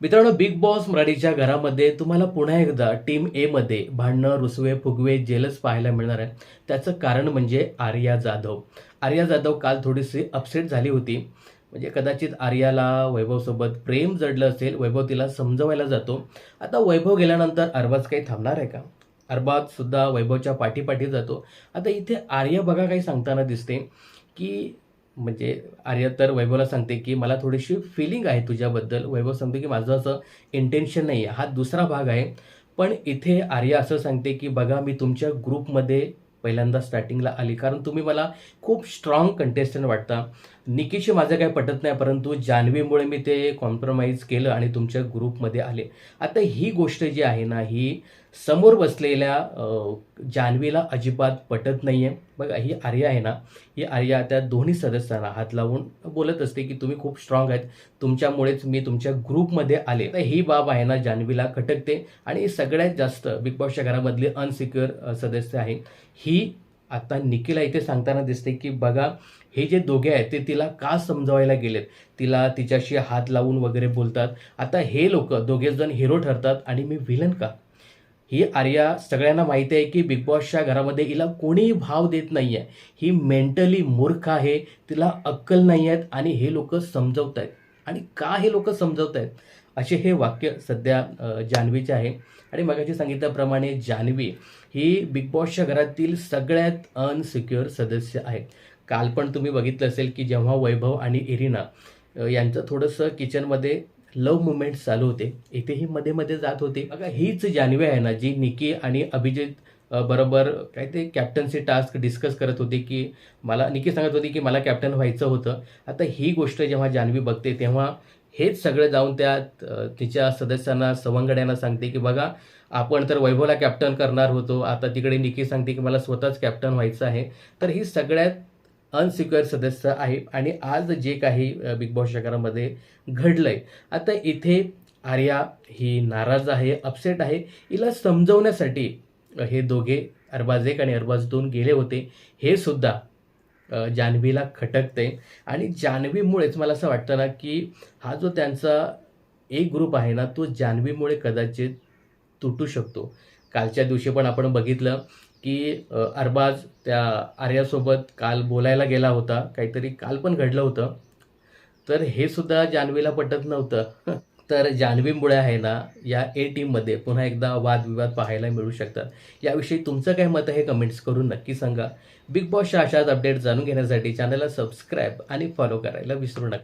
मित्रांनो big boss मराठीच्या घरामध्ये तुम्हाला पुन्हा एकदा टीम ए मध्ये भांडणं रुसवे फुगवे जेलच पाहायला मिळणार आहे. त्याचं कारण म्हणजे आर्या जाधव. आर्या जाधव काल थोडीशी अपसेट झाली होती. म्हणजे कदाचित आर्याला वैभवसोबत प्रेम जडलं असेल वैभव तिला समजवायला जातो. आता वैभव गेल्यानंतर अरबाज काही थांबणार आहे का? अरबाज सुद्धा वैभवच्या पाठीपाठी जातो. आता इथे आर्या बघा काही सांगताना दिसते की म्हणजे आर्य तर वैभवला सांगते की मला थोडीशी फिलिंग आहे तुझ्याबद्दल. वैभव सांगते की माझं असं इंटेन्शन नाही आहे हा दुसरा भाग आहे. पण इथे आर्या असं सांगते की बघा मी तुमच्या ग्रुपमध्ये पहिल्यांदा स्टार्टिंगला आली. कारण तुम्ही मला खूप स्ट्रॉंग कंटेस्टंट वाटता. निकीशी माझं काही पटत नाही परंतु जान्हवीमुळे मी ते कॉम्प्रोमाइज केलं आणि तुमच्या ग्रुपमध्ये आले. आता ही गोष्ट जी आहे ना ही समोर बसलेल्या जान्हवीला अजिबात पटत नाही आहे बघा ही आर्या आहे ना ही आर्या त्या दोन्ही सदस्यांना हात लावून बोलत असते की तुम्ही खूप स्ट्रॉंग आहेत. तुमच्यामुळेच मी तुमच्या ग्रुपमध्ये आले. तर ही बाब आहे ना जान्हवीला खटकते. आणि सगळ्यात जास्त बिग बॉसच्या घरामधली अनसिक्युअर सदस्य आहे ही आता निखिला इथे सांगताना दिसते की बघा हे जे दोघे आहेत ते तिला का समजावायला गेलेत? तिला तिच्याशी हात लावून वगैरे बोलतात. आता हे लोक दोघेजण हिरो ठरतात आणि मी व्हिलन का? ही आर्या सगळ्यांना माहिती आहे की बिग बॉसच्या घरामध्ये हिला कोणीही भाव देत नाही आहे ही मेंटली मूर्ख आहे तिला अक्कल नाही आहेत आणि हे लोक समजवत आहेत आणि का हे लोक समजवत आहेत असे हे वाक्य सध्या जान्हवीचे आहे. आणि मगाशी सांगितल्याप्रमाणे जान्हवी ही बिग बॉसच्या घरातील सगळ्यात अनसिक्युअर सदस्य आहे. काल पण तुम्ही बघितलं असेल की जेव्हा वैभव आणि इरिना यांचं थोडंसं किचनमध्ये लव मुवमेंट चालू होते. इथेही मध्ये मध्ये जात होते. बघा हीच जान्हवी आहे ना जी निकी आणि अभिजित बरोबर काय ते कॅप्टन्सी टास्क डिस्कस करत होते की मला निकी सांगत होती की मला कॅप्टन व्हायचं होतं. आता ही गोष्ट जेव्हा जान्हवी बघते तेव्हा हेच सगळं जाऊन त्या तिच्या सदस्यांना सवंगड्यांना सांगते की बघा आपण तर वैभवला कॅप्टन करणार होतो. आता तिकडे निकी सांगते की मला स्वतःच कॅप्टन व्हायचं आहे. तर ही सगळ्यात अनसिक्युअर सदस्य आहे. आणि आज जे काही बिग बॉस शाखारामध्ये घडलं आहे आता इथे आर्या ही नाराज आहे अपसेट आहे. हिला समजवण्यासाठी हे दोघे अरबाज एक आणि अरबाज दोन गेले होते. हे सुद्धा जान्हवीला खटकते. आणि जान्हवीमुळेच मला असं वाटतं ना की हा जो त्यांचा एक ग्रुप आहे ना तो जान्हवीमुळे कदाचित तुटू शकतो. कालच्या दिवशी पण आपण बघितलं की अरबाज त्या आर्यासोबत काल बोलायला गेला होता. काहीतरी काल पण घडलं होतं. तर हे सुद्धा जान्हवीला पटत नव्हतं. तर जान्हवीमुळे आहे ना या ए टीममध्ये पुन्हा एकदा वादविवाद पाहायला मिळू शकतात. याविषयी तुमचं काय मत आहे कमेंट्स करून नक्की सांगा. बिग बॉसच्या अशाच अपडेट जाणून घेण्यासाठी चॅनलला सबस्क्राईब आणि फॉलो करायला विसरू नका.